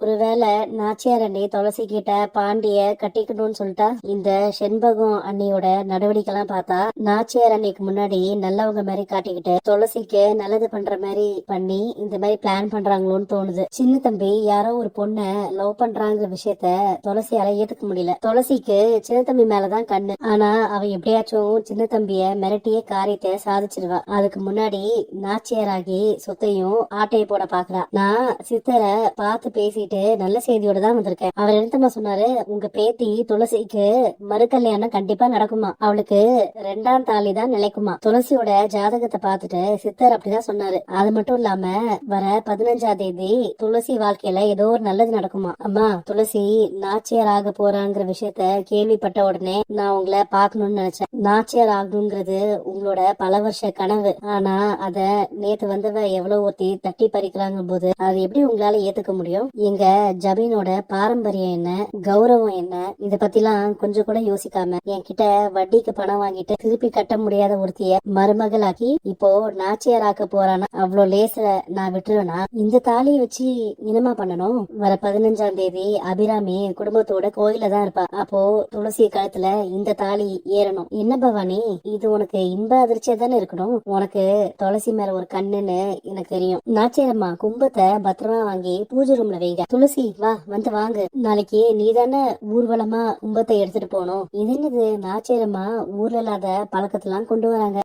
ஒருவேளை நாச்சியார் அண்ணி துளசி கிட்ட பாண்டிய கட்டிக்கணும்னு சொல்லிட்டா இந்த செண்பகம் அண்ணியோட நடவடிக்கை எல்லாம் பார்த்தா நாச்சியார் அன்னைக்கு முன்னாடி நல்லவங்க மாதிரி காட்டிக்கிட்டு துளசிக்கு நல்லது பண்ற மாதிரி பண்ணி இந்த மாதிரி பிளான் பண்றாங்களோன்னு தோணுது. சின்ன தம்பி யாரோ ஒரு பொண்ண லவ் பண்றாங்கிற விஷயத்த துளசியால ஏத்துக்க முடியல. துளசிக்கு சின்ன தம்பி மேலதான் கண்ணு. ஆனா அவ எப்படியாச்சும் சின்ன தம்பிய மிரட்டிய காரியத்தை சாதிச்சிருவா. அதுக்கு முன்னாடி நாச்சியாராகி சொத்தையும் ஆட்டையை போட பாக்குறா. நான் சித்தரை பார்த்து பேசிட்டு நல்ல செய்தியோட தான் வந்திருக்கேன். அவர் என்னத்தம்மா சொன்னாரு உங்க பேத்தி துளசிக்கு மறு கல்யாணம் கண்டிப்பா நடக்குமா? அவளுக்கு ரெண்டாம் தாலி தான் நிலைக்குமா? துளசியோட ஜாதகத்தை பார்த்துட்டு சித்தர் அப்படிதான் சொன்னாரு. அது மட்டும் இல்லாம வர பதினஞ்சாம் தேதி துளசி வாழ்க்கையில ஏதோ ஒரு நல்லது நடக்குமா? அம்மா துளசி நாச்சியார் ஆக போறாங்கிற விஷயத்த கேள்விப்பட்ட உடனே நான் உங்களை பாக்கணும்னு நினைச்சேன். நாச்சியார் ஆகணுங்கிறது உங்களோட பல வருஷ கனவு. ஆனா அத நேத்து வந்தவ எவ்வளவு ஒருத்தி தட்டி பறிக்கிறாங்க போது அது எப்படி உங்களால ஏத்துக்க முடியும்? எங்க ஜபீனோட பாரம்பரியம் என்ன? கௌரவம் என்ன? இத பத்திலாம் கொஞ்சம் கூட யோசிக்காம என்கிட்ட வட்டிக்கு பணம் வாங்கிட்டு திருப்பி கட்ட முடியாத ஒருத்திய மருமகளாக்கி இப்போ நாச்சியார் ஆக்க போறானா? அவ்வளவு லேச நான் விட்டுருவேனா? இந்த தாலியை வச்சு இனமா பண்ணணும்? வர பதினஞ்சாம் தேதி அபிராமி குடும்பத்தோட கோயில தான் இருப்பா. அப்போ துளசி கழுத்துல இந்த தாலி ஏறணும். என்ன பவானி? இது உனக்கு இன்ப அதிர்ச்சியா தானே இருக்கணும்? உனக்கு துளசி மேல ஒரு கண்ணுன்னு எனக்கு தெரியும். நாச்சேரம்மா கும்பத்தை பத்திரமா வாங்கி பூஜை ரூம்ல வைங்க. துளசி வா வந்து வாங்கு. நாளைக்கு நீ தானே ஊர்வலமா கும்பத்தை எடுத்துட்டு போகணும். இது என்னது? நாச்சேரம்மா ஊர்ல இல்லாத பழக்கத்தெல்லாம் கொண்டு வராங்க.